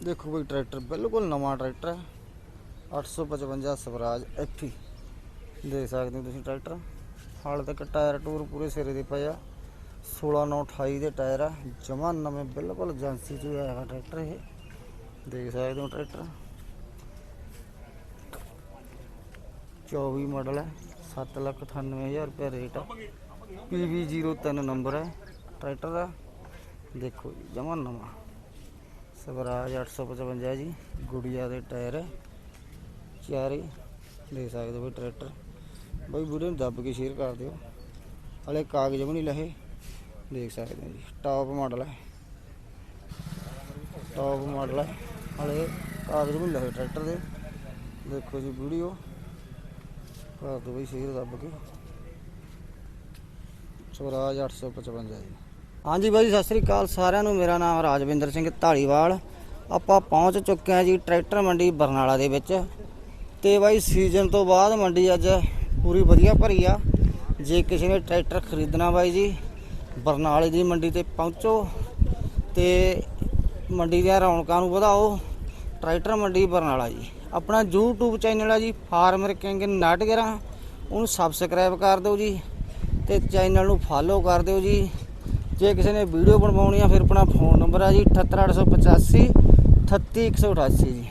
ਦੇਖੋ ਬਈ ਟਰੈਕਟਰ ਬਿਲਕੁਲ ਨਵਾਂ ਟਰੈਕਟਰ ਹੈ 855 ਸਵਰਾਜ ਐਫੀ ਦੇਖ ਸਕਦੇ ਹੋ ਤੁਸੀਂ ਟਰੈਕਟਰ ਹਾਲ ਤੱਕ ਟਾਇਰ ਟੂਰ ਪੂਰੇ ਸਿਰੇ ਦੇ ਪਏ ਆ 16 9 28 ਦੇ ਟਾਇਰ ਆ ਜਮਾ ਨਵੇਂ ਬਿਲਕੁਲ ਏਜੰਸੀ ਚ ਆਇਆ ਵਾ ਟਰੈਕਟਰ ਇਹ ਦੇਖ ਸਕਦੇ ਹੋ ਟਰੈਕਟਰ 24 ਮਾਡਲ ਹੈ 798000 ਰੁਪਏ ਰੇਟ ਆ PV03 ਨੰਬਰ ਹੈ ਟਰੈਕਟਰ ਦਾ ਦੇਖੋ ਜੀ ਜਮਾ ਨਵਾਂ ਸਵਰਾਜ 855 ਜੀ, ਗੁੜੀਆ ਦੇ ਟਾਇਰ ਹੈ ਚਾਰੇ, ਦੇ ਸਕਦੇ ਹੋ ਬਈ ਟਰੈਕਟਰ। ਬਈ ਵੀਡੀਓ ਨੂੰ ਦੱਬ ਕੇ ਸ਼ੇਅਰ ਕਰ ਦਿਓ। ਹਲੇ ਕਾਗਜ਼ ਵੀ ਨਹੀਂ ਲਹੇ, ਦੇਖ ਸਕਦੇ ਹੋ ਜੀ। ਟਾਪ ਮਾਡਲ ਹੈ। ਟਾਪ ਮਾਡਲ ਹੈ। ਹਲੇ ਕਾਗਜ਼ ਵੀ ਨਹੀਂ ਲਹੇ ਟਰੈਕਟਰ ਦੇ। ਦੇਖੋ ਜੀ ਵੀਡੀਓ। ਕਰ ਦਿਓ ਬਈ ਸ਼ੇਅਰ ਦੱਬ ਕੇ। ਸਵਰਾਜ 855 ਜੀ। ਹਾਂਜੀ ਬਾਈ ਸਤਿ ਸ੍ਰੀ ਅਕਾਲ ਸਾਰਿਆਂ ਨੂੰ। ਮੇਰਾ ਨਾਮ ਰਾਜਵਿੰਦਰ ਸਿੰਘ ਢਾਲੀਵਾਲ ਆਪਾਂ ਪਹੁੰਚ ਚੁੱਕੇ ਹਾਂ ਜੀ ਟਰੈਕਟਰ ਮੰਡੀ ਬਰਨਾਲਾ ਦੇ ਵਿੱਚ। ਤੇ ਬਾਈ ਸੀਜ਼ਨ ਤੋਂ ਬਾਅਦ ਮੰਡੀ ਅੱਜ ਪੂਰੀ ਵਧੀਆ ਭਰੀ ਆ। ਜੇ ਕਿਸੇ ਨੇ ਟਰੈਕਟਰ ਖਰੀਦਣਾ ਬਾਈ ਜੀ, ਬਰਨਾਲੇ ਦੀ ਮੰਡੀ ਤੇ ਪਹੁੰਚੋ। ਤੇ ਮੰਡੀ ਦੀਆਂ ਰੌਣਕਾਂ ਨੂੰ ਵਧਾਓ। ਟਰੈਕਟਰ ਮੰਡੀ ਬਰਨਾਲਾ ਜੀ। ਆਪਣਾ YouTube ਚੈਨਲ ਆ ਜੀ ਫਾਰਮਰ ਕਿੰਗ ਨਾਟਗਰਾ ਉਹਨੂੰ ਸਬਸਕ੍ਰਾਈਬ ਕਰ ਦਿਓ ਜੀ। ਤੇ ਚੈਨਲ ਨੂੰ ਫਾਲੋ ਕਰ ਦਿਓ ਜੀ। ਜੇ ਕਿਸੇ ਨੇ ਵੀਡੀਓ ਬਣਵਾਉਣੀ ਆ, ਫਿਰ ਆਪਣਾ ਫੋਨ ਨੰਬਰ ਆ ਜੀ 78885 38188 ਜੀ।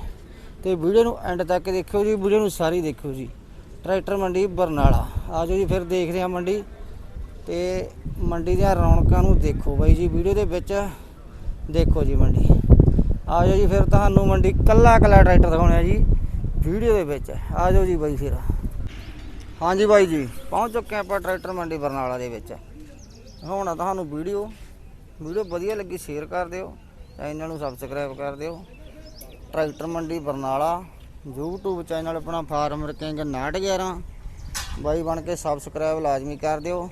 ਤੇ ਵੀਡੀਓ ਨੂੰ ਐਂਡ ਤੱਕ ਦੇਖਿਓ ਜੀ, ਵੀਡੀਓ ਨੂੰ ਸਾਰੀ ਦੇਖਿਓ ਜੀ। ਟਰੈਕਟਰ ਮੰਡੀ ਬਰਨਾਲਾ। ਆਜੋ ਜੀ, ਫਿਰ ਦੇਖਦੇ ਆ ਮੰਡੀ। ਤੇ ਮੰਡੀ ਦੀਆਂ ਰੌਣਕਾਂ ਨੂੰ ਦੇਖੋ ਬਾਈ ਜੀ, ਵੀਡੀਓ ਦੇ ਵਿੱਚ ਦੇਖੋ ਜੀ ਮੰਡੀ। ਆਜੋ ਜੀ, ਫਿਰ ਤੁਹਾਨੂੰ ਮੰਡੀ ਕੱਲਾ ਕੱਲਾ ਟਰੈਕਟਰ ਦਿਖਾਉਣਾ ਜੀ, ਵੀਡੀਓ ਦੇ ਵਿੱਚ। ਆਜੋ ਜੀ ਬਾਈ, ਫਿਰ। ਹਾਂਜੀ ਬਾਈ ਜੀ, ਪਹੁੰਚ ਚੁੱਕੇ ਆਪਾਂ ਟਰੈਕਟਰ ਮੰਡੀ ਬਰਨਾਲਾ ਦੇ ਵਿੱਚ। ਹੁਣ ਤੁਹਾਨੂੰ ਵੀਡੀਓ। ਵੀਡੀਓ ਵਧੀਆ ਲੱਗੀ ਸ਼ੇਅਰ ਕਰ ਦਿਓ। ਚੈਨਲ ਨੂੰ ਸਬਸਕ੍ਰਾਈਬ ਕਰ ਦਿਓ। Tractor Mandi Barnala, YouTube channel ਆਪਣਾ ਫਾਰਮਰ ਕਿੰਗ 911 ਬਾਈ ਬਣ ਕੇ ਸਬਸਕ੍ਰਾਈਬ ਲਾਜ਼ਮੀ ਕਰ ਦਿਓ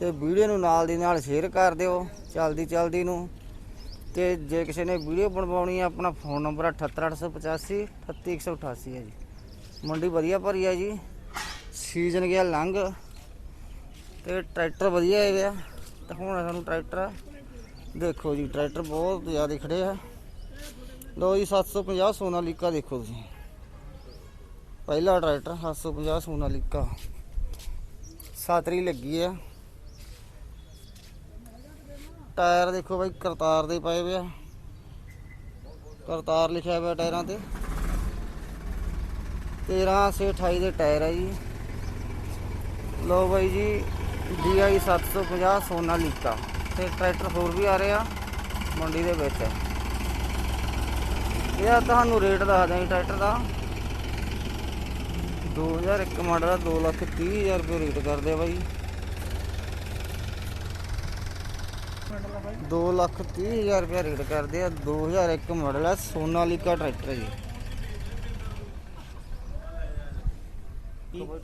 ਤੇ ਵੀਡੀਓ ਨੂੰ ਨਾਲ ਦੀ ਨਾਲ ਸ਼ੇਅਰ ਕਰ ਦਿਓ, ਚਲਦੀ ਚਲਦੀ ਨੂੰ। ਤੇ ਜੇ ਕਿਸੇ ਨੇ ਵੀਡੀਓ ਬਣਵਾਉਣੀ ਹੈ ਆਪਣਾ ਫੋਨ ਨੰਬਰ 78885 38188 ਹੈ ਜੀ। ਮੰਡੀ ਵਧੀਆ ਭਰੀ ਹੈ ਜੀ। ਸੀਜ਼ਨ ਗਿਆ ਲੰਘ। ਤੇ ਟਰੈਕਟਰ ਵਧੀਆ ਹੈ ਆ। ਤੇ ਹੁਣ ਸਾਨੂੰ ਟਰੈਕਟਰ ਦੇਖੋ ਜੀ, ਟਰੈਕਟਰ ਬਹੁਤ ਜ਼ਿਆਦਾ ਖੜੇ ਆ। ਲੋ ਜੀ 750 ਸੋਨਾਲੀਕਾ ਦੇਖੋ ਤੁਸੀਂ। ਪਹਿਲਾ ਟਰੈਕਟਰ 750 ਸੋਨਾਲੀਕਾ। ਸਾਤਰੀ ਲੱਗੀ ਆ। ਟਾਇਰ ਦੇਖੋ ਬਾਈ, ਕਰਤਾਰ ਦੇ ਪਏ ਹੋਏ ਆ। ਕਰਤਾਰ ਲਿਖਿਆ ਹੋਇਆ ਟਾਇਰਾਂ ਤੇ। 13 ਸੇ 28 ਦੇ ਟਾਇਰ ਆ ਜੀ। ਲੋ ਬਾਈ ਜੀ DI 750 ਸੋਨਾਲੀਕਾ ਤੇ ਟਰੈਕਟਰ ਹੋਰ ਵੀ ਆ ਰਹੇ ਆ, ਮੰਡੀ ਦੇ ਵਿੱਚ। ਇਹ ਤੁਹਾਨੂੰ ਰੇਟ ਦੱਸ ਦਿਆਂ ਟਰੈਕਟਰ ਦਾ। 2001 ਮਾਡਲ ਦਾ 2 ਲੱਖ 30 ਹਜ਼ਾਰ ਰੁਪਏ ਰੇਟ ਕਰਦੇ ਆ ਬਾਈ। 2 ਲੱਖ 30 ਹਜ਼ਾਰ ਰੁਪਏ ਰੇਟ ਕਰਦੇ ਆ 2001 ਮਾਡਲ ਆ ਸੋਨਾਲੀਕਾ ਟਰੈਕਟਰ ਜੀ।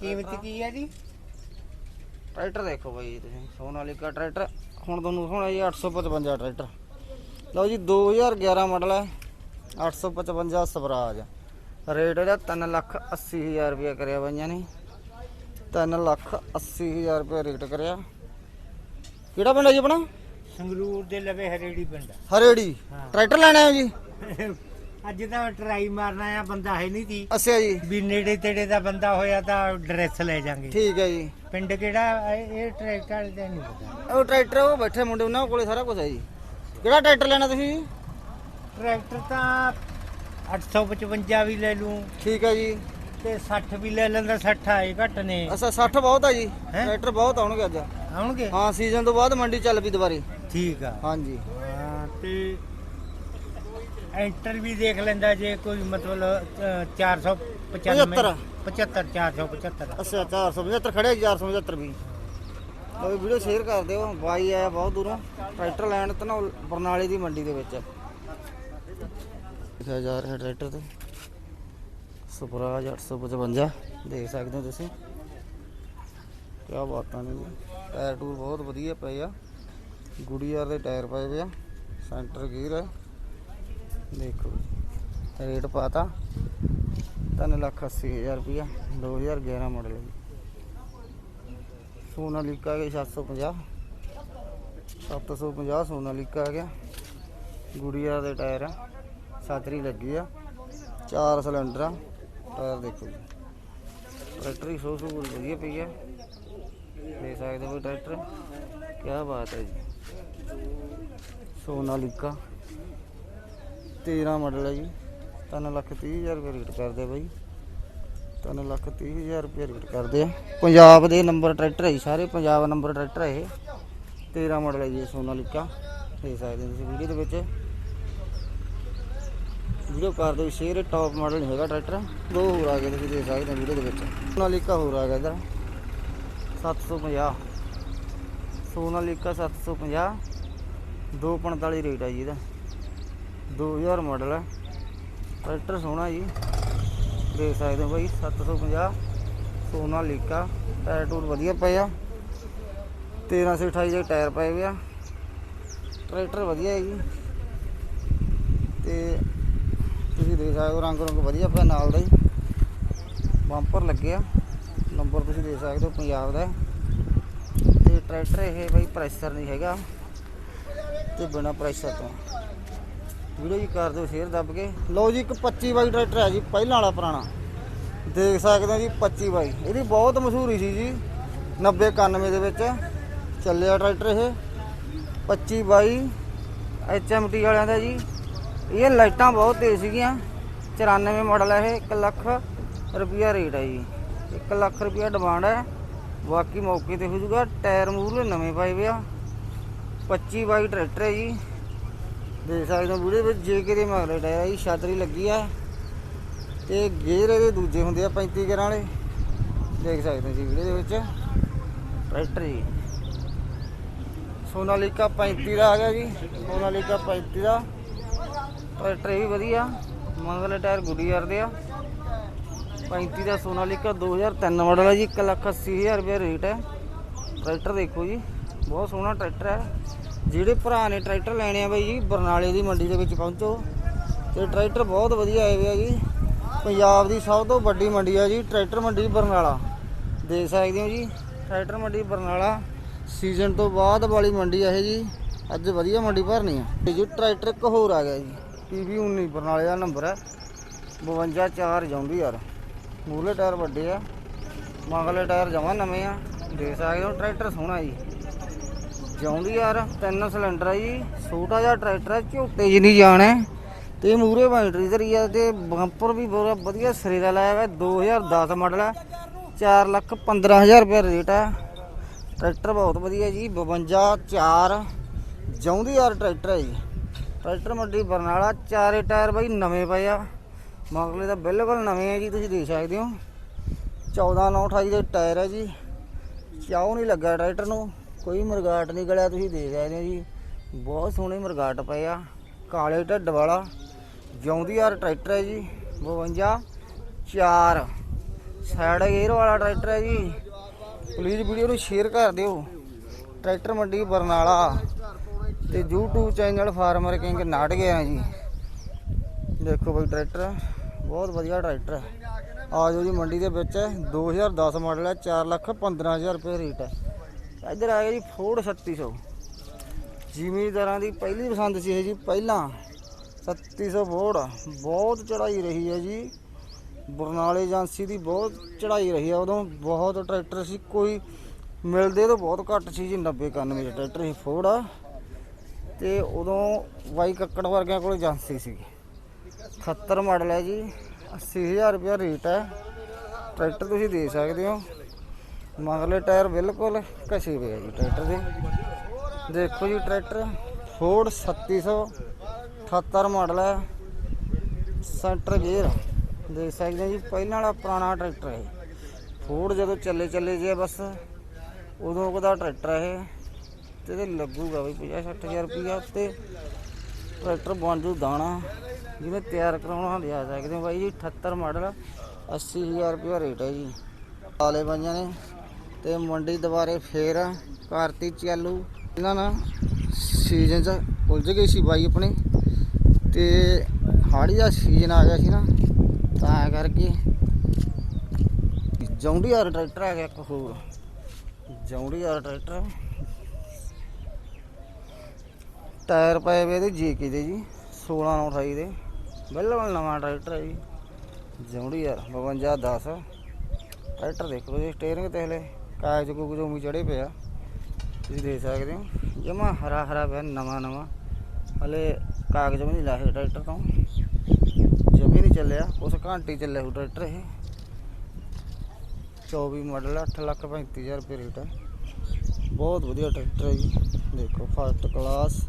ਕੀਮਤ ਕੀ ਹੈ ਜੀ? ਟਰੈਕਟਰ ਦੇਖੋ ਬਾਈ ਤੁਸੀਂ ਸੋਨਾਲੀਕਾ ਟਰੈਕਟਰ ਹੁਣ ਤੁਹਾਨੂੰ ਹੋਣਾ ਜੀ 855 ਟਰੈਕਟਰ। ਲਓ ਜੀ 2011 ਮਾਡਲ ਹੈ 855 ਸਵਰਾਜ। ਰੇਟ ਇਹਦਾ 3 ਲੱਖ 80 ਹਜ਼ਾਰ ਰੁਪਏ ਕਰਿਆ ਬਾਈਆਂ ਨੇ। 3 ਲੱਖ 80 ਹਜ਼ਾਰ ਰੁਪਏ ਰੇਟ ਕਰਿਆ। ਕਿਹੜਾ ਪਿੰਡ ਹੈ ਜੀ ਆਪਣਾ? ਸੰਗਰੂਰ ਦੇ ਲਵੇ ਹਰੇੜੀ ਪਿੰਡ। ਹਰੇੜੀ। ਟਰੈਕਟਰ ਲੈਣਾ ਹੈ ਜੀ? ਅੱਜ ਤਾਂ ਟਰਾਈ ਮਾਰਨਾ ਆ ਬੰਦਾ ਹੈ ਨਹੀਂ ਸੀ। ਅੱਛਾ ਜੀ। ਵੀ ਨੇੜੇ ਤੇੜੇ ਦਾ ਬੰਦਾ ਹੋਇਆ ਤਾਂ ਡਰੈਸ ਲੈ ਜਾਾਂਗੇ। ਠੀਕ ਹੈ ਜੀ। ਪਿੰਡ ਕਿਹੜਾ ਇਹ ਇਹ ਟਰੈਕਟਰ ਦਾ ਨਹੀਂ ਪਤਾ। ਉਹ ਟਰੈਕਟਰ ਉਹ ਬੈਠੇ ਮੁੰਡੇ ਉਹਨਾਂ ਕੋਲੇ ਸਾਰਾ ਕੁਝ ਹੈ ਜੀ। ਕਿਹੜਾ ਟਰੈਕਟਰ ਲੈਣਾ ਤੁਸੀਂ? ਜੀ? ਟਰੈਕਟਰ ਤਾਂ 855 ਵੀ ਲੈ ਲੂੰ। ਠੀਕ ਹੈ ਜੀ। ਤੇ 60 ਵੀ ਲੈ ਲੈਂਦਾ 60 ਆਏ ਘੱਟ ਨੇ। ਅੱਛਾ 60 ਬਹੁਤ ਹੈ ਜੀ। ਹੈਂ? ਟਰੈਕਟਰ ਬਹੁਤ ਆਉਣਗੇ ਅੱਜ। ਆਉਣਗੇ? ਹਾਂ ਸੀਜ਼ਨ ਤੋਂ ਬਾਅਦ ਮੰਡੀ ਚੱਲ ਪਈ ਦੁਬਾਰੇ। ਠੀਕ ਆ। ਹਾਂਜੀ। ਹਾਂ, ਤੇ ਐਂਟਰ ਵੀ ਦੇਖ ਲੈਂਦਾ ਜੇ ਕੋਈ ਮਤਲਬ ਅ, 495 75 475 ਅੱਛਾ 475 ਖੜਿਆ ਜੀ 475 ਵੀ। ਉਹ ਵੀਡੀਓ ਸ਼ੇਅਰ ਕਰ ਦਿਓ ਬਾਈ ਆਇਆ ਬਹੁਤ ਦੂਰੋਂ ਟਰੈਕਟਰ ਲੈਣ ਤਨੌ ਬਰਨਾਲੇ ਦੀ ਮੰਡੀ ਦੇ ਵਿੱਚ। ਜਾ ਰਿਹਾ ਟਰੈਕਟਰ ਤੇ। ਸੁਪਰਾਜ 855 ਦੇਖ ਸਕਦੇ ਹੋ ਤੁਸੀਂ। ਕਿਆ ਬਾਤਾਂ ਨੇ ਜੀ। ਟਾਇਰ ਟੂਰ ਬਹੁਤ ਵਧੀਆ ਪਏ ਆ। ਗੁੜੀਆਰ ਦੇ ਟਾਇਰ ਪਏ ਹੋਏ ਆ। ਸੈਂਟਰ ਗੀਅਰ ਹੈ ਦੇਖੋ ਜੀ। ਰੇਟ ਪਾਤਾ। ਤਿੰਨ ਲੱਖ ਅੱਸੀ ਹਜ਼ਾਰ ਰੁਪਇਆ 2011 ਮਾਡਲ ਹੈ ਜੀ। ਸੋਨਾਲੀਕਾ ਆ ਗਿਆ 750 750 ਸੋਨਾਲੀਕਾ ਆ ਗਿਆ। ਗੁੜੀਆ ਦੇ ਟਾਇਰ ਆ, ਛਾਤਰੀ ਲੱਗੀ ਆ, ਚਾਰ ਸਿਲੰਡਰ ਆ, ਟਾਇਰ ਦੇਖੋ ਜੀ। ਟਰੈਕਟਰ ਹੀ ਸੋ ਸੋ ਵਧੀਆ ਪਈ ਆ। ਦੇ ਸਕਦੇ ਹੋ ਟਰੈਕਟਰ ਕੀ ਬਾਤ ਹੈ ਜੀ। ਸੋਨਾਲੀਕਾ। 13 ਮਾਡਲ ਹੈ ਜੀ। 3 ਲੱਖ 30 ਹਜ਼ਾਰ ਰੁਪਏ ਰੇਟ ਕਰਦੇ ਆ ਬਾਈ। 3 ਲੱਖ 30 ਹਜ਼ਾਰ ਰੁਪਏ ਰੇਟ ਕਰਦੇ ਆ। ਪੰਜਾਬ ਦੇ ਨੰਬਰ ਟਰੈਕਟਰ ਹੈ ਜੀ, ਸਾਰੇ ਪੰਜਾਬ ਨੰਬਰ ਟਰੈਕਟਰ ਹੈ ਇਹ। 13 ਮਾਡਲ ਹੈ ਜੀ ਇਹ ਸੋਨਾਲੀਕਾ ਦੇਖ ਸਕਦੇ ਤੁਸੀਂ ਵੀਡੀਓ ਦੇ ਵਿੱਚ। ਵੀਡੀਓ ਕਰ ਦਿਓ ਸ਼ੇਅਰ ਟੌਪ ਮਾਡਲ ਨਹੀਂ ਹੈਗਾ ਟਰੈਕਟਰ। ਦੋ ਹੋਰ ਆ ਗਏ ਤੁਸੀਂ ਦੇਖ ਸਕਦੇ ਹੋ ਵੀਡੀਓ ਦੇ ਵਿੱਚ। ਸੋਨਾਲੀਕਾ ਹੋਰ ਆ ਗਿਆ ਇਧਰ। 750 ਸੋਨਾਲੀਕਾ 750 245 ਰੇਟ ਹੈ ਜੀ ਇਹਦਾ। 2000 ਮਾਡਲ ਹੈ ਟਰੈਕਟਰ ਸੋਹਣਾ ਜੀ। ਦੇਖ ਸਕਦੇ ਹੋ ਬਾਈ 750 ਸੋਨਾਲੀਕਾ ਟਾਇਰ ਟੂਰ ਵਧੀਆ ਪਏ ਆ। 1328 ਦੇ ਟਾਇਰ ਪਏ ਹੋਏ ਆ। ਟਰੈਕਟਰ ਵਧੀਆ ਹੈ ਜੀ। ਤੇ ਤੁਸੀਂ ਦੇਖ ਸਕਦੇ ਹੋ ਰੰਗ ਰੰਗ ਵਧੀਆ ਪਿਆ ਨਾਲ ਦਾ ਹੀ ਬੰਪਰ ਲੱਗਿਆ ਨੰਬਰ ਤੁਸੀਂ ਦੇਖ ਸਕਦੇ ਹੋ ਪੰਜਾਬ ਦਾ। ਹੈ। ਤੇ ਟਰੈਕਟਰ ਇਹ ਬਈ, ਪ੍ਰੈਸ਼ਰ ਨਹੀਂ ਹੈਗਾ। ਤੇ ਬਿਨਾ ਪ੍ਰੈਸ਼ਰ ਤੋਂ। ਵੀਡੀਓ ਜੀ ਕਰ ਦਿਓ, ਸ਼ੇਅਰ ਦੱਬ ਕੇ। ਲਓ ਜੀ, ਇੱਕ 25 ਬਾਈ ਟਰੈਕਟਰ ਹੈ ਜੀ, ਪਹਿਲਾਂ ਵਾਲਾ ਪੁਰਾਣਾ। ਦੇਖ ਸਕਦੇ ਹੋ ਜੀ 25 ਬਾਈ। ਇਹਦੀ ਬਹੁਤ ਮਸ਼ਹੂਰੀ ਸੀ ਜੀ 90 91 ਦੇ ਵਿੱਚ ਚੱਲਿਆ ਟਰੈਕਟਰ ਇਹ। 25 ਬਾਈ ਐਚਐਮਟੀ ਵਾਲਿਆਂ ਦਾ ਜੀ। ਇਹ ਲਾਈਟਾਂ ਬਹੁਤ ਤੇਜ਼ ਸੀਗੀਆਂ। 94 ਮਾਡਲ ਹੈ ਇਹ 1 ਲੱਖ ਰੁਪਿਆ ਰੇਟ ਹੈ ਜੀ। 1 ਲੱਖ ਰੁਪਿਆ ਡਿਮਾਂਡ ਹੈ। ਬਾਕੀ ਮੌਕੇ ਤੇ ਹੋ ਜਾਊਗਾ, ਟਾਇਰ ਮੂਹਰੇ ਨਵੇਂ ਪਾਏ ਵੇ ਆ। 25 ਬਾਈ ਟਰੈਕਟਰ ਹੈ ਜੀ। ਦੇਖ ਸਕਦੇ ਹੋ ਵੀਡੀਓ ਵਿੱਚ ਜੇ ਕਿਤੇ ਮਗਲੇ ਟਾਇਰ ਹੈ ਜੀ ਛਤਰੀ ਲੱਗੀ ਆ। ਤੇ ਗੇਅਰ ਇਹਦੇ ਦੂਜੇ ਹੁੰਦੇ ਆ 35 ਗੇਅਰਾਂ ਵਾਲੇ। ਦੇਖ ਸਕਦੇ ਹੋ ਜੀ ਵੀਡੀਓ ਦੇ ਵਿੱਚ। ਟਰੈਕਟਰ ਜੀ। ਸੋਨਾਲੀਕਾ 35 ਦਾ ਆ ਗਿਆ ਜੀ। ਸੋਨਾਲੀਕਾ 35 ਦਾ। ਟਰੈਕਟਰ ਵੀ ਵਧੀਆ। ਮੰਗਲੇ ਟਾਇਰ ਗੁੱਡੀਅਰ ਦੇ ਆ। 35 ਦਾ ਸੋਨਾਲੀਕਾ 2003 ਮਾਡਲ ਹੈ ਜੀ। 1 ਲੱਖ 80 ਹਜ਼ਾਰ ਰੁਪਏ ਰੇਟ ਹੈ। ਟਰੈਕਟਰ ਦੇਖੋ ਜੀ। ਬਹੁਤ ਸੋਹਣਾ ਟਰੈਕਟਰ ਹੈ। ਜਿਹੜੇ ਭਰਾ ਨੇ ਟਰੈਕਟਰ ਲੈਣੇ ਆ ਬਾਈ ਜੀ, ਬਰਨਾਲੇ ਦੀ ਮੰਡੀ ਦੇ ਵਿੱਚ ਪਹੁੰਚੋ। ਤੇ ਟਰੈਕਟਰ ਬਹੁਤ ਵਧੀਆ ਆਏ ਹੋਏ ਆ ਜੀ। ਪੰਜਾਬ ਦੀ ਸਭ ਤੋਂ ਵੱਡੀ ਮੰਡੀ ਆ ਜੀ, ਟਰੈਕਟਰ ਮੰਡੀ ਬਰਨਾਲਾ। ਦੇਖ ਸਕਦੇ ਹੋ ਜੀ, ਟਰੈਕਟਰ ਮੰਡੀ ਬਰਨਾਲਾ। ਸੀਜ਼ਨ ਤੋਂ ਬਾਅਦ ਵਾਲੀ ਮੰਡੀ ਆ ਇਹ ਜੀ। ਅੱਜ ਵਧੀਆ ਮੰਡੀ ਭਰਨੀ ਆ। ਤੇ ਜੀ, ਟਰੈਕਟਰ ਇੱਕ ਹੋਰ ਆ ਗਿਆ ਜੀ। PV 19 ਬਰਨਾਲੇ ਦਾ ਨੰਬਰ ਹੈ 52 4 ਜਾਉਂਦੀ ਯਾਰ। ਮੂਹਰੇ ਟਾਇਰ ਵੱਡੇ ਆ। ਮਗਲੇ ਟਾਇਰ ਜਮਾ ਨਵੇਂ ਆ। ਦੇਖ ਸਕਦੇ ਹੋ, ਟਰੈਕਟਰ ਸੋਹਣਾ ਜੀ। ਜਾਉਂਦੀ ਯਾਰ, ਤਿੰਨ ਸਿਲੰਡਰ ਆ ਜੀ ਛੋਟਾ ਜਿਹਾ ਟਰੈਕਟਰ ਹੈ ਝੋਟੇ ਜਿੰਨੀ ਜਾਣ। ਹੈ ਤੇ ਮੂਰੇ ਬਾਈਟਰੀ ਧਰੀ ਆ ਤੇ ਬੰਪਰ ਵੀ ਬਹੁਤ ਵਧੀਆ ਸਿਰੇ ਦਾ ਲਾਇਆ ਹੋਇਆ 2010 ਮਾਡਲ ਹੈ 4 ਲੱਖ 15000 ਰੁਪਏ ਰੇਟ ਹੈ ਟਰੈਕਟਰ ਬਹੁਤ ਵਧੀਆ ਜੀ 52 4 ਜਾਉਂਦੀ ਯਾਰ ਟਰੈਕਟਰ ਹੈ ਜੀ। ਟਰੈਕਟਰ ਮੰਡੀ ਬਰਨਾਲਾ, ਚਾਰੇ ਟਾਇਰ ਬਾਈ ਨਵੇਂ ਪਏ ਆ। ਮਗਲੇ ਤਾਂ ਬਿਲਕੁਲ ਨਵੇਂ ਆ ਜੀ, ਤੁਸੀਂ ਦੇਖ ਸਕਦੇ ਹੋ। 14 9 28 ਦੇ ਟਾਇਰ ਹੈ ਜੀ। ਚਾਉ ਨਹੀਂ ਲੱਗਾ ਟਰੈਕਟਰ ਨੂੰ। ਕੋਈ ਮਰਗਾਟ ਨਹੀਂ ਗਲਿਆ, ਤੁਸੀਂ ਦੇਖ ਸਕਦੇ ਹੋ ਜੀ। ਬਹੁਤ ਸੋਹਣੇ ਮਰਗਾਟ ਪਏ ਆ। ਕਾਲੇ ਢੱਡ ਵਾਲਾ। ਜਿਉਂਦੀ ਯਾਰ ਟਰੈਕਟਰ ਹੈ ਜੀ। 52 4 ਸਾਈਡ ਗੇਅਰ ਵਾਲਾ ਟਰੈਕਟਰ ਹੈ ਜੀ। ਪਲੀਜ਼ ਵੀਡੀਓ ਨੂੰ ਸ਼ੇਅਰ ਕਰ ਦਿਓ। ਟਰੈਕਟਰ ਮੰਡੀ ਬਰਨਾਲਾ। ਤੇ YouTube ਚੈਨਲ ਫਾਰਮਰ ਕਿੰਗ ਨਾਟ ਗਿਆ ਜੀ। ਦੇਖੋ ਬਈ ਟਰੈਕਟਰ। ਬਹੁਤ ਵਧੀਆ ਟਰੈਕਟਰ ਹੈ। ਆ ਜਾਓ ਜੀ ਮੰਡੀ ਦੇ ਵਿੱਚ। 2010 ਮਾਡਲ ਹੈ। 4 ਲੱਖ 15000 ਰੁਪਏ ਰੇਟ ਹੈ। ਇੱਧਰ ਆ ਗਿਆ ਜੀ ਫੋਰਡ 3600 ਜ਼ਿਮੀਦਾਰਾਂ ਦੀ ਪਹਿਲੀ ਪਸੰਦ ਸੀ ਇਹ ਜੀ, ਪਹਿਲਾਂ 3700 ਫੋਰਡ ਬਹੁਤ ਚੜਾਈ ਰਹੀ ਹੈ ਜੀ। ਬਰਨਾਲੇ ਏਜੰਸੀ ਦੀ ਬਹੁਤ ਚੜਾਈ ਰਹੀ ਹੈ। ਉਦੋਂ ਬਹੁਤ ਟਰੈਕਟਰ ਸੀ, ਕੋਈ ਮਿਲਦੇ ਤਾਂ ਬਹੁਤ ਘੱਟ ਸੀ ਜੀ 90 91 ਦੇ ਟਰੈਕਟਰ ਸੀ ਫੋਰਡ ਆ ਤੇ ਉਦੋਂ ਬਾਈ ਕੱਕੜ ਵਰਗਿਆਂ ਕੋਲ ਏਜੰਸੀ ਸੀ। 70 ਮਾਡਲ ਹੈ ਜੀ 80000 ਰੁਪਏ ਰੇਟ ਹੈ। ਟਰੈਕਟਰ ਤੁਸੀਂ ਦੇ ਸਕਦੇ ਹੋ। ਮਗਰਲੇ ਟਾਇਰ ਬਿਲਕੁਲ ਘਸੇ ਹੋਏ ਆ ਜੀ ਟਰੈਕਟਰ ਦੇ। ਦੇਖੋ ਜੀ ਟਰੈਕਟਰ ਫੋਰਡ 3700 78 ਮਾਡਲ ਹੈ। ਸੈਂਟਰ ਗੇਅਰ ਦੇਖ ਸਕਦੇ ਹੋ ਜੀ, ਪਹਿਲਾਂ ਵਾਲਾ ਪੁਰਾਣਾ ਟਰੈਕਟਰ ਹੈ ਫੋਰਡ ਜਦੋਂ ਚੱਲੇ ਚੱਲੇ ਜੇ ਬਸ, ਉਦੋਂ ਦਾ ਟਰੈਕਟਰ ਹੈ ਇਹ। ਤੇ ਇਹਦੇ ਲੱਗੂਗਾ ਬਈ 50 60000 ਰੁਪਇਆ ਤੇ ਟਰੈਕਟਰ ਬਣ ਜੂ ਦਾਣਾ ਜਿਹਨੇ ਤਿਆਰ ਕਰਾਉਣਾ ਲਿਆ ਸਕਦੇ ਹੋ ਬਾਈ ਜੀ 78 ਮਾਡਲ 80000 ਰੁਪਇਆ ਰੇਟ ਹੈ ਜੀ। ਆਲੇ ਬਾਈਆਂ ਨੇ। ਤੇ ਮੰਡੀ ਦੁਬਾਰੇ ਫੇਰ ਕਾਰਤੀ ਚਾਲੂ। ਇਹਨਾਂ ਨਾਲ ਸੀਜ਼ਨ ਚ ਉਲਝ ਗਈ ਸੀ ਬਾਈ ਆਪਣੇ। ਤੇ ਹਾੜੀ ਦਾ ਸੀਜ਼ਨ ਆ ਗਿਆ ਸੀ ਨਾ, ਤਾਂ ਕਰਕੇ ਜੌਂਡੀ ਟਰੈਕਟਰ ਆ ਗਿਆ ਇੱਕ ਹੋਰ। ਜੌਂਡੀ ਟਰੈਕਟਰ। ਟਾਇਰ ਪਏ ਵੇ ਇਹਦੇ ਜੀਕੇ ਦੇ ਜੀ 16 ਨਾਲ 28 ਦੇ। ਬਿਲਕੁਲ ਨਵਾਂ ਟਰੈਕਟਰ ਹੈ ਜੀ। ਜੌਂਡੀ ਯਾਰ 52 10 ਟਰੈਕਟਰ ਦੇਖੋ ਜੀ ਸਟੀਅਰਿੰਗ ਤੇ ਹਲੇ ਕਾਗਜ਼ ਕੁਗਜ਼ ਉਮੀ ਚੜੇ ਪਿਆ ਤੁਸੀਂ ਦੇਖ ਸਕਦੇ ਹੋ ਜਮਾ ਹਰਾ ਹਰਾ ਪਿਆ ਨਵਾਂ ਨਵਾਂ ਹਲੇ ਕਾਗਜ਼ ਵੀ ਨਹੀਂ ਲਾਏ ਟਰੈਕਟਰ ਤੋਂ ਜਮੀ ਨਹੀਂ ਚੱਲਿਆ ਉਸ ਘੰਟੇ ਹੀ ਚੱਲਿਆ ਉਹ ਟਰੈਕਟਰ ਇਹ 24 ਮਾਡਲ 8 ਲੱਖ 35000 ਰੁਪਏ ਰੇਟ ਹੈ ਬਹੁਤ ਵਧੀਆ ਟਰੈਕਟਰ ਹੈ ਜੀ ਦੇਖੋ ਫਸਟ ਕਲਾਸ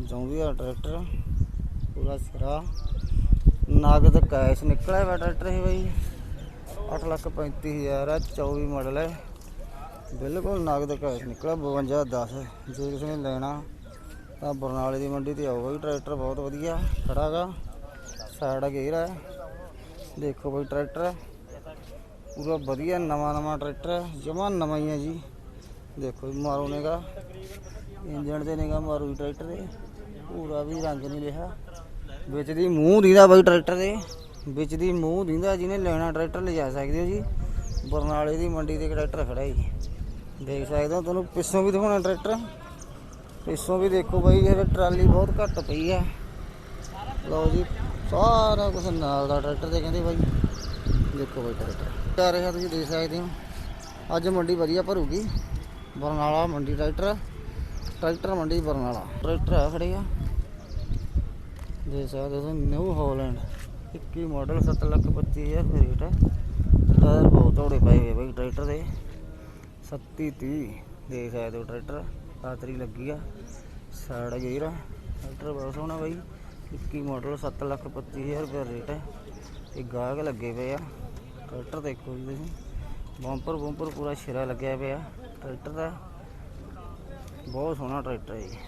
ਜੌਂਡੀਆ ਟਰੈਕਟਰ ਪੂਰਾ ਸਿਰਾ ਨਗਦ ਕੈਸ਼ ਨਿਕਲਿਆ ਵਾ ਟਰੈਕਟਰ ਇਹ ਬਈ 8 ਲੱਖ 35000 ਹੈ 24 ਮਾਡਲ ਹੈ ਬਿਲਕੁਲ ਨਗਦ ਕੈਸ਼ ਨਿਕਲਿਆ 52 10 ਜੇ ਕਿਸੇ ਨੇ ਲੈਣਾ, ਤਾਂ ਬਰਨਾਲੇ ਦੀ ਮੰਡੀ ਤੇ ਆਓ ਬਈ, ਟਰੈਕਟਰ ਬਹੁਤ ਵਧੀਆ ਖੜਾਗਾ ਸਾਈਡ ਗੇਅਰ ਹੈ ਦੇਖੋ ਬਈ ਟਰੈਕਟਰ। ਪੂਰਾ ਵਧੀਆ, ਨਵਾਂ ਨਵਾਂ ਟਰੈਕਟਰ ਜਮਾ ਨਵਾਂ ਹੀ ਹੈ ਜੀ। ਦੇਖੋ ਜੀ, ਮਾਰੋ ਨੇਗਾ ਇੰਜਣ ਤੇ ਨੇਗਾ ਮਾਰੂ ਜੀ ਟਰੈਕਟਰ ਦੇ ਪੂਰਾ ਵੀ ਰੰਗ ਨਹੀਂ ਰਿਹਾ। ਵਿੱਚ ਦੀ ਮੂੰਹ ਦੀਦਾ ਬਾਈ ਟਰੈਕਟਰ ਦੇ ਵਿੱਚ ਦੀ ਮੂੰਹ ਦੀਦਾ ਜਿਹਨੇ ਲੈਣਾ ਟਰੈਕਟਰ, ਲਿਜਾ ਸਕਦੇ ਹੋ ਜੀ। ਬਰਨਾਲੇ ਦੀ ਮੰਡੀ ਤੇ ਟਰੈਕਟਰ ਖੜਾ ਜੀ। ਦੇਖ ਸਕਦੇ ਹੋ, ਤੁਹਾਨੂੰ ਪਿੱਛੋਂ ਵੀ ਦਿਖਾਉਣਾ ਟਰੈਕਟਰ। ਪਿੱਛੋਂ ਵੀ ਦੇਖੋ ਬਾਈ, ਇਹ ਟਰਾਲੀ ਬਹੁਤ ਘੱਟ ਪਈ ਆ ਲਓ ਜੀ, ਸਾਰਾ ਕੁਝ ਨਾਲ ਦਾ ਟਰੈਕਟਰ ਤੇ ਕਹਿੰਦੇ ਬਾਈ। ਦੇਖੋ ਬਾਈ ਟਰੈਕਟਰ। ਜਾ ਰਿਹਾ ਤੁਸੀਂ ਦੇਖ ਸਕਦੇ ਹੋ। ਅੱਜ ਮੰਡੀ ਵਧੀਆ ਭਰੂਗੀ। ਬਰਨਾਲਾ ਮੰਡੀ ਟਰੈਕਟਰ। ਟਰੈਕਟਰ ਮੰਡੀ ਬਰਨਾਲਾ। ਟਰੈਕਟਰ ਆ ਖੜੇ ਆ। ਦੇਖ ਸਕਦੇ ਹੋ ਨਿਊ ਹਾਲੈਂਡ। 21 ਮਾਡਲ 7 ਲੱਖ 25000 ਰੁਪਏ ਰੇਟ ਟਾਇਰ ਬਹੁਤ ਥੋੜੇ ਪਏ ਹੋਏ ਬਾਈ ਟਰੈਕਟਰ ਦੇ। 37 30 ਦੇਖ ਸਕਦੇ ਹੋ ਟਰੈਕਟਰ ਆਤਰੀ ਲੱਗੀ ਆ ਸਾਈਡ ਗੇਅਰ ਆ ਟਰੈਕਟਰ ਬਹੁਤ ਸੋਹਣਾ ਬਾਈ 21 ਮਾਡਲ 7 ਲੱਖ 25000 ਰੁਪਏ ਰੇਟ ਹੈ ਤੇ ਗਾਹਕ ਲੱਗੇ ਪਏ ਆ, ਟਰੈਕਟਰ ਦੇਖੋ ਜੀ ਤੁਸੀਂ ਬੰਪਰ ਬੰਪਰ ਪੂਰਾ ਸ਼ਿਰਾ ਲੱਗਿਆ ਪਿਆ, ਟਰੈਕਟਰ ਦਾ, ਬਹੁਤ ਸੋਹਣਾ ਟਰੈਕਟਰ ਹੈ ਜੀ।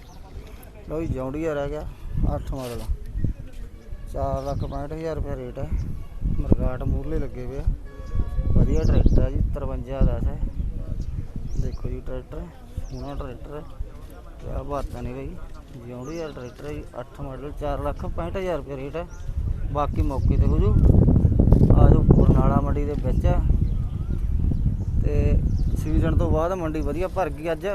ਲਓ ਜੀ, ਜੌਂਡੀਆ ਰਹਿ ਗਿਆ 8 ਮਾਡਲ 4 ਲੱਖ 65000 ਰੁਪਏ ਰੇਟ ਹੈ ਮਰਗਾਟ ਮੂਰਲੇ ਲੱਗੇ ਪਏ ਆ। ਵਧੀਆ ਟਰੈਕਟਰ ਹੈ ਜੀ 53 ਦਾ ਹੈ। ਦੇਖੋ ਜੀ ਟਰੈਕਟਰ, ਸੋਹਣਾ ਟਰੈਕਟਰ ਹੈ। ਕਿਆ ਬਾਤਾਂ ਨੇ ਬਈ। ਜਿਉਂਦੀ ਯਾਰ ਟਰੈਕਟਰ ਹੈ ਜੀ 8 ਮਾਡਲ 4 ਲੱਖ 65000 ਰੁਪਏ ਰੇਟ ਹੈ। ਬਾਕੀ ਮੌਕੇ ਤੇ ਹੋ ਜੂ। ਆ ਜੋ ਬਰਨਾਲਾ ਮੰਡੀ ਦੇ ਵਿੱਚ ਹੈ। ਤੇ ਸੀਜ਼ਨ ਤੋਂ ਬਾਅਦ ਮੰਡੀ ਵਧੀਆ ਭਰ ਗਈ ਅੱਜ।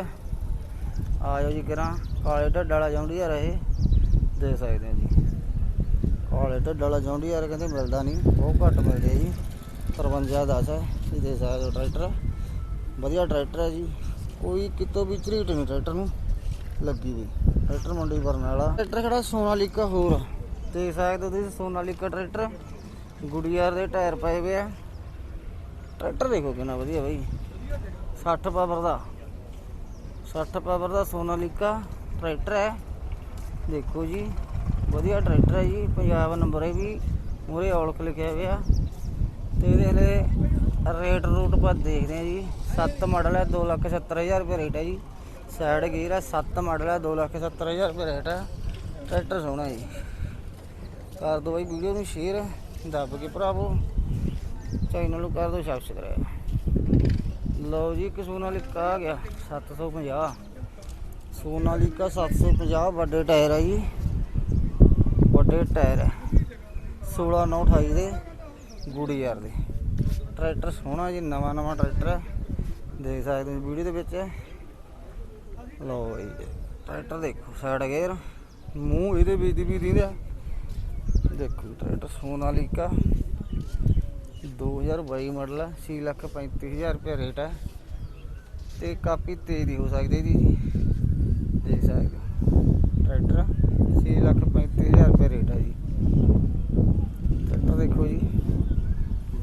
ਆ ਜਾਓ ਜੀ ਕਿਰਾਂ, ਕਾਲੇ ਢੱਡ ਵਾਲਾ ਜੌਂਡੀ ਯਾਰ ਇਹ। ਦੇ ਸਕਦੇ ਹੋ ਜੀ। ਕਾਲੇ ਢੱਡ ਵਾਲਾ ਜੌਂਡੀ ਯਾਰ, ਕਹਿੰਦੇ ਮਿਲਦਾ ਨਹੀਂ ਬਹੁਤ ਘੱਟ ਮਿਲਦੇ ਆ ਜੀ। 53 10 ਹੈ। ਤੁਸੀਂ ਦੇ ਸਕਦੇ ਹੋ ਟਰੈਕਟਰ। ਵਧੀਆ ਟਰੈਕਟਰ ਹੈ ਜੀ। ਕੋਈ ਕਿਤੋਂ ਵੀ ਝਰੀਟ ਨਹੀਂ ਟਰੈਕਟਰ ਨੂੰ ਲੱਗੀ ਵੀ ਟਰੈਕਟਰ ਮੰਡੀ ਬਰਨਾਲਾ ਟਰੈਕਟਰ ਖੜਾ ਸੋਨਾਲੀਕਾ ਹੋਰ। ਦੇਖ ਸਕਦੇ ਹੋ ਤੁਸੀਂ ਸੋਨਾਲੀਕਾ ਟਰੈਕਟਰ। ਗੁੜੀਆਰ ਦੇ ਟਾਇਰ ਪਏ ਹੋਏ ਆ। ਟਰੈਕਟਰ ਦੇਖੋ ਕਿੰਨਾ ਵਧੀਆ ਬਾਈ। 60 ਪਾਵਰ ਦਾ। 60 ਪਾਵਰ ਦਾ ਸੋਨਾਲੀਕਾ ਟਰੈਕਟਰ ਹੈ। ਦੇਖੋ ਜੀ, ਵਧੀਆ ਟਰੈਕਟਰ ਹੈ ਜੀ। ਪੰਜਾਬ ਨੰਬਰ ਹੈ ਵੀ। ਮੂਰੇ ਔਲਖ ਲਿਖਿਆ ਹੋਇਆ। ਤੇ ਇਹਦੇ ਹਲੇ ਰੇਟ ਰੂਟ ਪਰ ਦੇਖਦੇ ਆ ਜੀ। 7 ਮਾਡਲ ਹੈ 270000 ਰੁਪਏ ਰੇਟ ਹੈ ਜੀ। ਸਾਈਡ ਗੇਅਰ ਹੈ 7 ਮਾਡਲ ਹੈ 270000 ਰੁਪਏ ਰੇਟ ਹੈ। ਟਰੈਕਟਰ ਸੋਹਣਾ ਜੀ। ਕਰ ਦਿਓ ਬਾਈ ਵੀਡੀਓ ਨੂੰ ਸ਼ੇਅਰ ਦੱਬ ਕੇ ਭਰਾਵੋ। ਚੈਨਲ ਨੂੰ ਕਰ ਦਿਓ ਸਬਸਕ੍ਰਾਈਬ ਲਓ ਜੀ, ਇੱਕ ਸੋਨਾਲੀਕਾ ਆ ਗਿਆ 750 ਸੋਨਾਲੀਕਾ 750 ਵੱਡੇ ਟਾਇਰ ਆ ਜੀ। ਵੱਡੇ ਟਾਇਰ ਹੈ। 16 9 28 ਦੇ ਗੁੜੀ ਯਾਰ ਦੇ। ਟਰੈਕਟਰ ਸੋਹਣਾ ਜੀ, ਨਵਾਂ ਨਵਾਂ ਟਰੈਕਟਰ ਹੈ। ਦੇਖ ਸਕਦੇ ਹੋ ਵੀਡੀਓ ਦੇ ਵਿੱਚ। ਲਓ ਜੀ, ਟਰੈਕਟਰ ਦੇਖੋ ਸਾਈਡ ਗੇਅਰ ਮੂੰਹ ਇਹਦੇ ਵਿੱਚ ਦੀ ਵੀ ਦਿੰਦਾ ਦੇਖੋ ਜੀ, ਟਰੈਕਟਰ ਸੋਨਾਲੀਕਾ 2022 ਮਾਡਲ ਹੈ 6 ਲੱਖ 35000 ਰੁਪਏ ਰੇਟ ਹੈ ਤੇ ਕਾਪੀ ਤੇਜ਼ ਦੀ ਹੋ ਸਕਦੀ ਜੀ। ਦੇਖ ਸਕਦੇ ਹੋ, ਟਰੈਕਟਰ 6 ਲੱਖ 35000 ਰੁਪਏ ਰੇਟ ਹੈ ਜੀ। ਟਰੈਕਟਰ ਦੇਖੋ ਜੀ।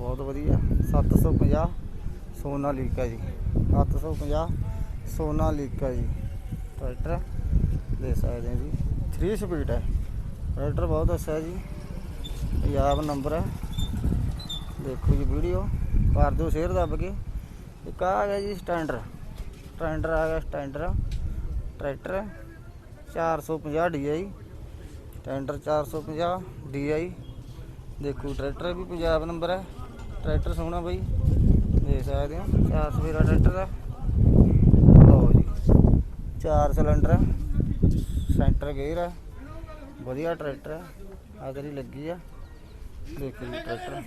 ਬਹੁਤ ਵਧੀਆ। 750 ਸੋਨਾਲੀਕਾ ਜੀ। 750 ਸੋਨਾਲੀਕਾ ਜੀ। ਟਰੈਕਟਰ ਦੇ ਸਕਦੇ ਹੋ ਜੀ। 3 ਸਪੀਡ ਹੈ। ਟਰੈਕਟਰ ਬਹੁਤ ਅੱਛਾ ਜੀ। ਪੰਜਾਬ ਨੰਬਰ ਹੈ। ਦੇਖੋ ਜੀ ਵੀਡੀਓ। ਕਰ ਦਿਓ ਸ਼ੇਅਰ ਦੱਬ ਕੇ। ਇੱਕ ਆ ਗਿਆ ਜੀ ਸਟੈਂਡਰ। ਸਟੈਂਡਰ ਆ ਗਿਆ Standard. Tractor 450 DI Standard 450 DI ਦੇਖੋ ਟਰੈਕਟਰ ਵੀ ਪੰਜਾਬ ਨੰਬਰ ਹੈ। ਟਰੈਕਟਰ ਸੋਹਣਾ ਬਾਈ, ਦੇਖ ਸਕਦੇ ਹੋ, ਚਾਰ ਸਵੇਰਾ ਟਰੈਕਟਰ ਹੈ ਲਓ ਜੀ, ਚਾਰ ਸਿਲੰਡਰ ਸੈਂਟਰ ਗੇਅਰ ਹੈ ਵਧੀਆ ਟਰੈਕਟਰ ਹੈ ਆਗਰੀ ਲੱਗੀ ਆ। ਦੇਖੋ ਜੀ ਟਰੈਕਟਰ,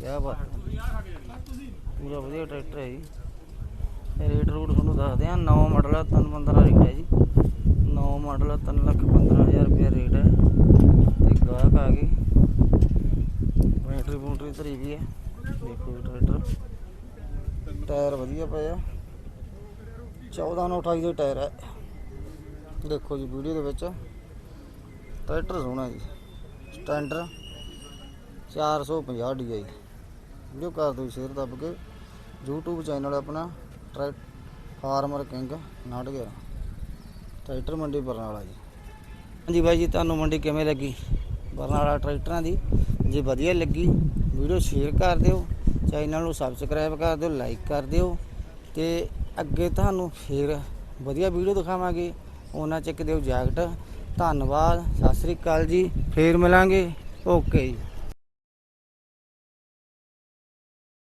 ਕਿਆ ਬਾਤ ਪੂਰਾ ਵਧੀਆ ਟਰੈਕਟਰ ਹੈ ਜੀ। ਰੇਟ ਰੂਟ ਤੁਹਾਨੂੰ ਦੱਸਦੇ ਆ 9 ਮਾਡਲ ਆ 3 15 ਰੇਟ ਹੈ ਜੀ। 9 ਮਾਡਲ ਆ 3 ਲੱਖ 15000 ਰੁਪਏ ਰੇਟ ਹੈ ਤੇ ਗਾਹਕ ਆ ਗਏ। ਬੈਟਰੀ ਬੂਟਰੀ ਧਰੀ ਵੀ ਹੈ ਦੇਖੋ ਟਰੈਕਟਰ ਟਾਇਰ ਵਧੀਆ ਪਏ ਆ। 14 ਨੂੰ 28 ਦੇ ਟਾਇਰ ਹੈ ਦੇਖੋ ਜੀ ਵੀਡੀਓ ਦੇ ਵਿੱਚ। ਟਰੈਕਟਰ ਸੋਹਣਾ ਜੀ। ਸਟੈਂਡਰ 450 DI ਵੀਡੀਓ ਕਰ ਦਿਓ ਸ਼ੇਅਰ ਦੱਬ ਕੇ। YouTube ਚੈਨਲ ਆਪਣਾ, track farmer king 911 tractor Mandi Barnala ਜੀ। ਹਾਂਜੀ ਬਾਈ ਜੀ, ਤੁਹਾਨੂੰ ਮੰਡੀ ਕਿਵੇਂ ਲੱਗੀ? ਬਰਨਾਲਾ ਟਰੈਕਟਰਾਂ ਦੀ। ਜੇ ਵਧੀਆ ਲੱਗੀ ਵੀਡੀਓ ਸ਼ੇਅਰ ਕਰ ਦਿਓ, ਚੈਨਲ ਨੂੰ ਸਬਸਕ੍ਰਾਈਬ ਕਰ ਦਿਓ ਲਾਈਕ ਕਰ ਦਿਓ ਤੇ ਅੱਗੇ ਤੁਹਾਨੂੰ ਫੇਰ ਵਧੀਆ ਵੀਡੀਓ ਦਿਖਾਵਾਂਗੇ। ਉਹਨਾਂ ਚੱਕ ਦਿਓ ਜੈਕਟ ਧੰਨਵਾਦ, ਸਤਿ ਸ੍ਰੀ ਅਕਾਲ ਜੀ, ਫੇਰ ਮਿਲਾਂਗੇ। ਓਕੇ ਜੀ।